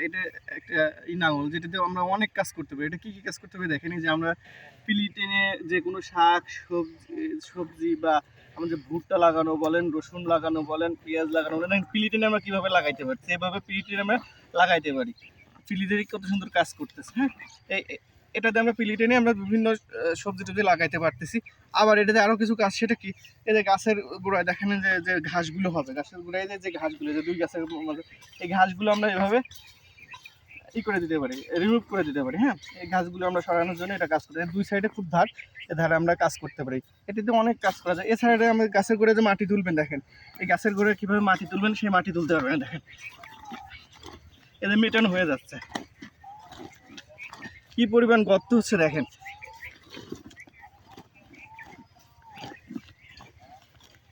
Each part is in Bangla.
এটা একটা ই নাঙল যেটাতে আমরা অনেক কাজ করতে পারি। এটা কি কি কাজ করতে পারি দেখেনি যে আমরা পিলি টেনে যে কোনো শাক, সবজি সবজি বা আমাদের ভুট্টা লাগানো বলেন, রসুন লাগানো বলেন, পেঁয়াজ লাগানো বলেন পিলি টেনে আমরা কীভাবে লাগাইতে পারি? সেভাবে পিলি টেনে আমরা লাগাইতে পারি। পিলিদের কত সুন্দর কাজ করতেছে হ্যাঁ? এই এই- এটাতে আমরা পিলি টেনে আমরা বিভিন্ন সবজি টবজি লাগাইতে পারতেছি। আবার এটাতে আরও কিছু কাজ, সেটা কি? এই যে গাছের গোড়ায় দেখেন যে যে ঘাসগুলো হবে, গাছের গোড়ায় যে ঘাসগুলো যে দুই গাছের এই ঘাসগুলো আমরা এভাবে ই করে দিতে পারি রিমুভ করে দিতে পারি হ্যাঁ? এই গাছগুলো আমরা সরানোর জন্য এটা কাজ করতে দুই সাইডে খুব ধার, এ ধারে আমরা কাজ করতে পারি। এটিতে অনেক কাজ করা যায়। এছাড়া আমরা গাছের গোড়ে যে মাটি তুলবেন, দেখেন, এই গাছের গোড়ে কীভাবে মাটি তুলবেন, সেই মাটি তুলতে পারবেন দেখেন। এদের মেটানো হয়ে যাচ্ছে। কি পরিমাণ গর্ত হচ্ছে, দেখেন।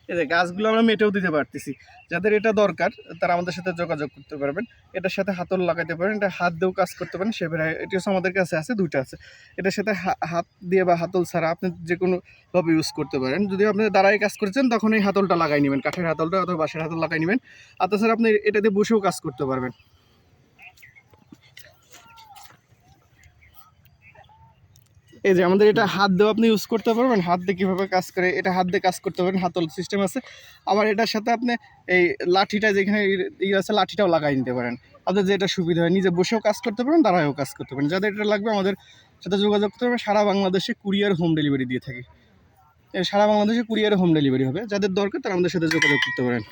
এই যে গাছগুলো আমরা মেটেও দিতে পারতেছি। যাদের এটা দরকার, তারা আমাদের সাথে যোগাযোগ করতে পারবেন। এটার সাথে হাতল লাগাতে পারেন, এটা হাত দিয়েও কাজ করতে পারেন, সে এটি হচ্ছে আমাদের কাছে আছে, দুইটা আছে। এটার সাথে হাত দিয়ে বা হাতল ছাড়া আপনি যে কোনোভাবে ইউজ করতে পারেন। যদি আপনি দাঁড়ায় কাজ করছেন তখন এই হাতলটা লাগাই নেবেন, কাঠের হাতলটা অথবা বাঁশের হাতল লাগাই নেবেন। আর তাছাড়া আপনি এটা দিয়ে বসেও কাজ করতে পারবেন। এই যে আমাদের এটা হাত দিয়ে আপনি ইউজ করতে পারবেন, হাত দিয়ে কীভাবে কাজ করে, এটা হাত দিয়ে কাজ করতে পারেন হাতল সিস্টেম আছে। আবার এটার সাথে আপনি এই লাঠিটা যেখানে ইয়ে আছে লাঠিটাও লাগাই নিতে পারেন। আপনাদের যেটা সুবিধা হয়, নিজে বসেও কাজ করতে পারেন দাঁড়ায়ও কাজ করতে পারেন যাদের এটা লাগবে আমাদের সাথে যোগাযোগ করতে পারবেন। সারা বাংলাদেশে কুরিয়ার হোম ডেলিভারি দিয়ে থাকি। সারা বাংলাদেশে কুরিয়ার হোম ডেলিভারি হবে। যাদের দরকার তারা আমাদের সাথে যোগাযোগ করতে পারেন।